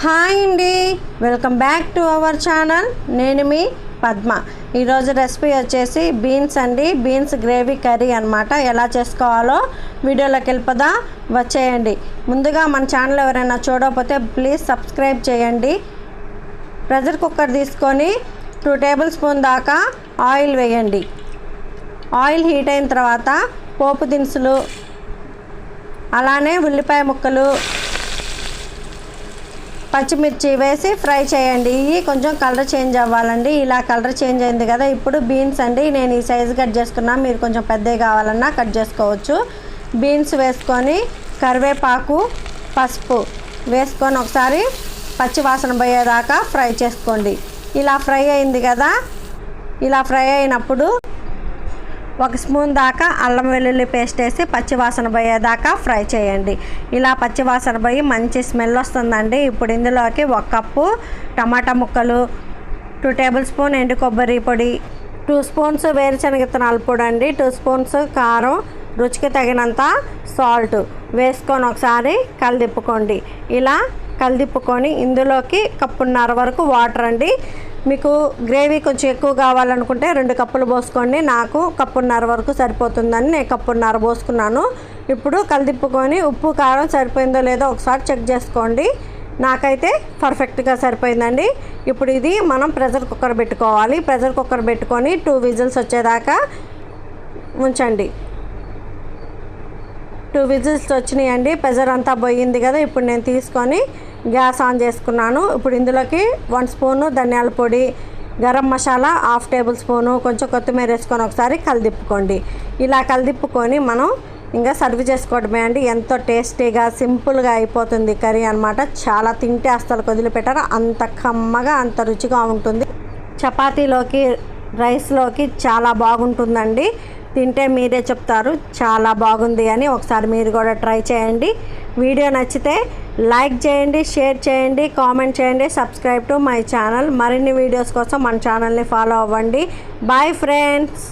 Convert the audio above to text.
Hi అండి. Welcome back to our channel నేను మీ పద్మ. ఈరోజు రెసిపీ వచ్చేసి బీన్స్ అండి. బీన్స్ గ్రేవీ కర్రీ అనమాట ఎలా చేసుకోవాలో వీడియోలోకి వెళ్ళిపోదా? వచ్చేయండి. ముందుగా మన ఛానల్ ఎవరైనా చూడకపోతే ప్లీజ్ సబ్స్క్రైబ్ చేయండి. ప్రెషర్ కుక్కర్ తీసుకొని టూ టేబుల్ స్పూన్ దాకా ఆయిల్ వేయండి. ఆయిల్ హీట్ అయిన తర్వాత పోపు దినుసులు అలానే ఉల్లిపాయ ముక్కలు పచ్చిమిర్చి వేసి ఫ్రై చేయండి. ఇవి కొంచెం కలర్ చేంజ్ అవ్వాలండి. ఇలా కలర్ చేంజ్ అయింది కదా ఇప్పుడు బీన్స్ అండి. నేను ఈ సైజు కట్ చేసుకున్నా మీరు కొంచెం పెద్దవి కావాలన్నా కట్ చేసుకోవచ్చు. బీన్స్ వేసుకొని కరివేపాకు పసుపు వేసుకొని ఒకసారి పచ్చి వాసన పోయేదాకా ఫ్రై చేసుకోండి. ఇలా ఫ్రై అయింది కదా ఇలా ఫ్రై అయినప్పుడు ఒక స్పూన్ దాకా అల్లం వెల్లుల్లి పేస్ట్ వేసి పచ్చివాసన పోయేదాకా ఫ్రై చేయండి. ఇలా పచ్చివాసన పోయి మంచి స్మెల్ వస్తుందండి. ఇప్పుడు ఇందులోకి ఒక కప్పు టమాటా ముక్కలు టూ టేబుల్ స్పూన్ ఎండు కొబ్బరి పొడి టూ స్పూన్స్ వేరుశనగ విత్తనాల పొడి అండి. టూ స్పూన్స్ కారం రుచికి తగినంత సాల్ట్ వేసుకొని ఒకసారి కలిదిప్పుకోండి. ఇలా కలిదిప్పుకొని ఇందులోకి కప్పున్నర వరకు వాటర్ అండి. మీకు గ్రేవీ కొంచెం ఎక్కువ కావాలనుకుంటే రెండు కప్పులు పోసుకోండి. నాకు కప్పున్నర వరకు సరిపోతుందని నేను కప్పున్నర పోసుకున్నాను. ఇప్పుడు కలిదిప్పుకొని ఉప్పు కారం సరిపోయిందో లేదో ఒకసారి చెక్ చేసుకోండి. నాకైతే పర్ఫెక్ట్గా సరిపోయిందండి. ఇప్పుడు ఇది మనం ప్రెషర్ కుక్కర్ పెట్టుకోవాలి. ప్రెషర్ కుక్కర్ పెట్టుకొని టూ విజిల్స్ వచ్చేదాకా ఉంచండి. టూ విజిల్స్ వచ్చినాయండి. ప్రెజర్ అంతా పోయింది కదా ఇప్పుడు నేను తీసుకొని గ్యాస్ ఆన్ చేసుకున్నాను. ఇప్పుడు ఇందులోకి వన్ స్పూను ధనియాల పొడి garam masala half tablespoon కొంచెం కొత్తిమీర వేసుకొని ఒకసారి కలిదిప్పుకోండి. ఇలా కలిదిప్పుకొని మనం ఇంకా సర్వ్ చేసుకోవడమే అండి. ఎంతో టేస్టీగా సింపుల్గా అయిపోతుంది కర్రీ అనమాట చాలా తింటే అస్సలు వదిలిపెట్టారు. అంత కమ్మగా అంత రుచిగా ఉంటుంది. చపాతీలోకి రైస్లోకి చాలా బాగుంటుందండి. తింటే మీరే చెప్తారు. చాలా బాగుంది అని ఒకసారి మీరు కూడా ట్రై చేయండి. వీడియో నచ్చితే లైక్ చేయండి షేర్ చేయండి కామెంట్ చేయండి సబ్స్క్రైబ్ టు మై ఛానల్. మరిన్ని వీడియోస్ కోసం మన ఛానల్ని ఫాలో అవ్వండి. Bye friends